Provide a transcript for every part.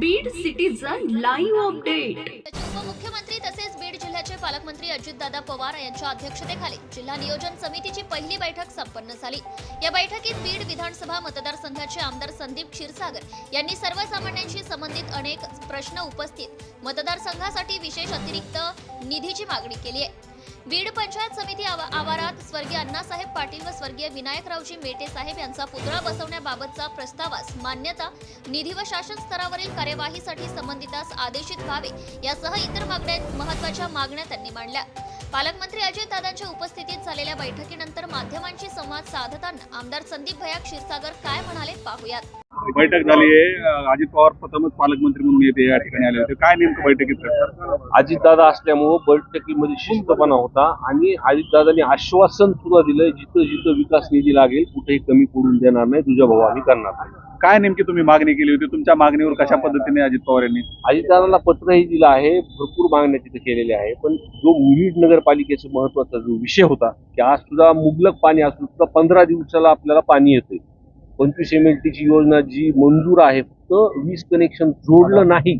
Beed citizen live update उपमुख्यमंत्री तसेच बीड जिल्ह्याचे पालकमंत्री अजितदादा पवार यांच्या अध्यक्षतेखाली जिल्हा नियोजन समितीची पहिली बैठक संपन्न झाली. या बैठकीत बीड विधानसभा मतदारसंघाचे आमदार संदीप क्षीरसागर यांनी सर्वसामान्यांशी संबंधित अनेक प्रश्न उपस्थित मतदारसंघासाठी विशेष अतिरिक्त निधीची मागणी केली आहे. बीड पंचायत समिती आवारात स्वर्गीय अण्णासाहेब पाटील व स्वर्गीय विनायकरावजी मेटे साहेब यांचा पुतळा बसवण्याबाबतचा प्रस्तावास मान्यता निधी व शासन स्तरावरील कार्यवाहीसाठी संबंधितास आदेशित व्हावे यासह इतर मागण्या महत्त्वाच्या मागण्या त्यांनी मांडल्या. पालकमंत्री अजितदादांच्या उपस्थितीत झालेल्या बैठकीनंतर माध्यमांशी संवाद साधताना आमदार संदीप भया क्षीरसागर काय म्हणाले पाहुयात. बैठक झाली आहे. अजित पवार प्रथमच पालकमंत्री म्हणून येते या ठिकाणी आले होते. काय नेमकं बैठकीत? अजितदादा असल्यामुळं बैठकीमध्ये शिस्तपणा होता आणि अजितदादांनी आश्वासन सुद्धा दिलंय जिथं जिथं विकास निधी लागेल कुठेही कमी पडून देणार नाही तुझ्या भाऊ आम्ही करणार नाही. काय नेमकी तुम्ही मागणी केली होती? तुमच्या मागणीवर कशा पद्धतीने अजित पवार यांनी अजितदादांना पत्रही दिलं आहे भरपूर मागण्या तिथे केलेल्या आहे पण जो बीड नगरपालिकेचा महत्त्वाचा जो विषय होता की आज सुद्धा मुबलक पाणी असून सुद्धा पंधरा दिवसाला आपल्याला पाणी येतंय. पंचवीस एम एल टीची योजना जी मंजूर आहे फक्त वीज कनेक्शन जोडलं नाही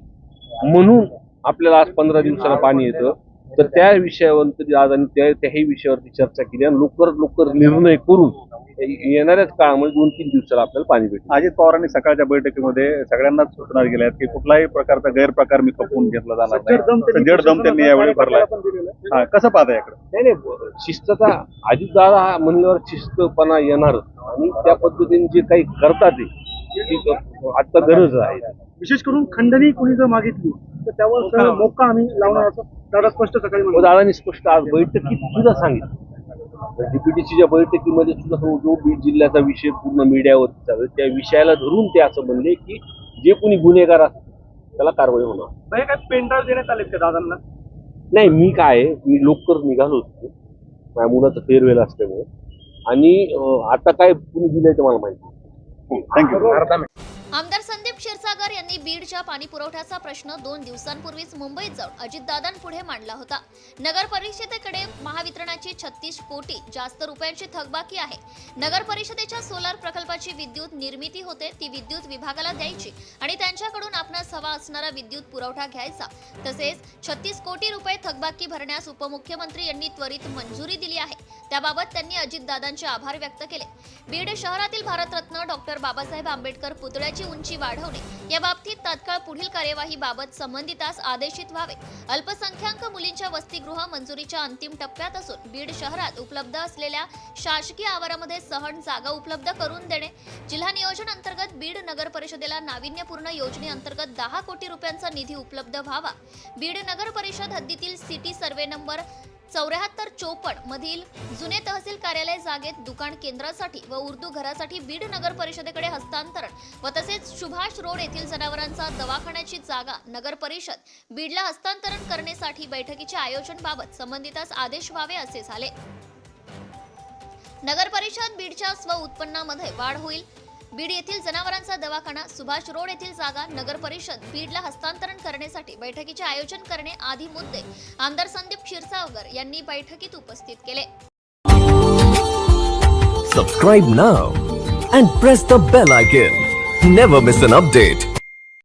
म्हणून आपल्याला आज पंधरा दिवसाला पाणी येतं. तर त्या विषयावर तरी आज आणि त्याही विषयावरती चर्चा केली आणि लवकरात लवकर निर्णय करून येणाऱ्याच काळामध्ये दोन तीन दिवसाला आपल्याला पाणी भेटेल. अजित पवारांनी सकाळच्या बैठकीमध्ये सगळ्यांनाच सूचना दिल्या आहेत की कुठलाही प्रकारचा गैरप्रकार मी खपवून घेतला जाणार नाही. जड दम त्यांनी यावेळी भरलाय. हा कसं पाहता याकडे? नाही नाही शिस्तता अजितदादा हा म्हणल्यावर शिस्तपणा येणार आणि त्या पद्धतीने जे काही करतात ते गरज आहे. विशेष करून खंडणी कोणी जर मागितली तर त्यावर सर मोका आम्ही लावणार असं दादा स्पष्ट सकाळी म्हणले. दादांनी स्पष्ट आज बैठकीत सुद्धा सांगितलं. डीपीटीसीच्या बैठकीमध्ये सुद्धा तो जो बीड जिल्ह्याचा विषय पूर्ण मीडियावरती चालू त्या विषयाला धरून ते असं म्हणले की जे कोणी गुन्हेगार असतील त्याला कारवाई होणार. काय पेनड्राईव्ह देण्यात आलेत का दादांना? नाही मी काय मी लवकर निघालो होतो. माझ्या मुलाचं फेअरवेल असल्यामुळे. आणि आता काय कुणी दिलंय ते मला माहिती नाही. थँक्यू आमदार संदीप क्षीरसागर यांनी बीडच्या पाणी पुरवठ्याचा प्रश्न दोन दिवसांपूर्वीच मुंबईत जाऊन अजितदादांपुढे मांडला होता. नगर परिषदेकडे महावितरणाची छत्तीस कोटी जास्त रुपयांची थकबाकी आहे. नगर परिषदेच्या सोलार प्रकल्पाची विद्युत निर्मिती होते ती विद्युत विभागाला द्यायची आणि त्यांच्याकडून आपणास हवा असणारा विद्युत पुरवठा घ्यायचा. तसेच छत्तीस कोटी रुपये थकबाकी भरण्यास उपमुख्यमंत्री यांनी त्वरित मंजुरी दिली आहे. त्याबाबत त्यांनी अजितदादांचे आभार व्यक्त केले. बीड शहरातील भारतरत्न डॉक्टर बाबासाहेब आंबेडकर पुतळ्याची उंची वाढवणे या बाबतीत तत्काळ पुढील कार्यवाही बाबत संबंधितास आदेशित व्हावे. अल्पसंख्याक मुलींच्या वसतिगृह मंजुरीच्या अंतिम टप्प्यात असून बीड शहरात उपलब्ध असलेल्या शासकीय आवारामध्ये सहन जागा उपलब्ध करून देणे. जिल्हा नियोजन अंतर्गत बीड नगर परिषदेला नाविन्यपूर्ण योजनेअंतर्गत दहा कोटी रुपयांचा निधी उपलब्ध व्हावा. बीड नगर परिषद हद्दीतील सिटी सर्वे नंबर चौऱ्याहत्तर चोपन्न मधील जुने तहसील कार्यालय जागेत दुकान केंद्रासाठी व उर्दू घरासाठी बीड नगर परिषदेकडे हस्तांतरण व तसेच सुभाष रोड येथील जनावरांचा दवाखान्याची जागा नगर परिषद. बीडला हस्तांतरण करण्यासाठी बैठकीच्या आयोजन बाबत संबंधितास आदेश व्हावे असे झाले. नगर परिषद बीडच्या स्व उत्पन्नामध्ये वाढ होईल. बीड येथील जनावरांचा दवाखाना सुभाष रोड येथील जागा नगर परिषद बीडला हस्तांतरण करण्यासाठी बैठकीचे आयोजन करणे आदी मुद्दे आमदार संदीप क्षीरसावकर यांनी बैठकीत उपस्थित केले. Subscribe now and press the bell icon never miss an update